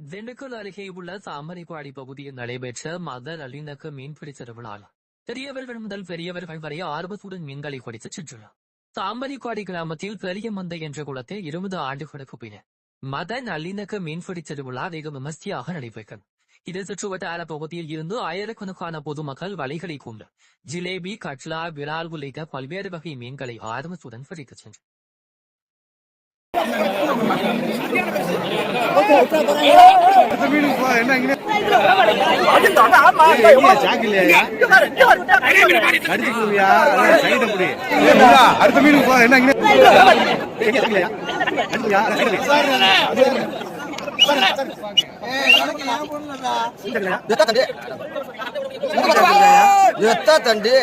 திண்டுக்கல் அருகே உள்ள தாமரைப்பாடி பகுதியில் நடைபெற்ற மத நல்லிணக்க மீன்பிடி திருவிழாவில் பெரியவர்கள் முதல் பெரியவர்கள் வரை ஆர்வத்துடன் மீன்களை பிடித்து சென்றுள்ளார் தாமரைப்பாடி கிராமத்தில் பெரிய மந்தை என்ற குளத்தில் இருபது ஆண்டுகளுக்கு பின்னர் மத நல்லிணக்க மீன்பிடி திருவிழா வெகு விமர்சையாக நடைபெற்றது. இது சுற்றுவட்டார பகுதியில் இருந்து ஆயிரக்கணக்கான பொதுமக்கள் வலைகளை கொண்டு ஜிலேபி கட்லா விரால் உள்ளிட்ட பல்வேறு வகை மீன்களை ஆர்வத்துடன் பிடித்துச் சென்றனர். அடுத்த மீனுக்கு போ என்ன இங்க? எத்தா தண்டு?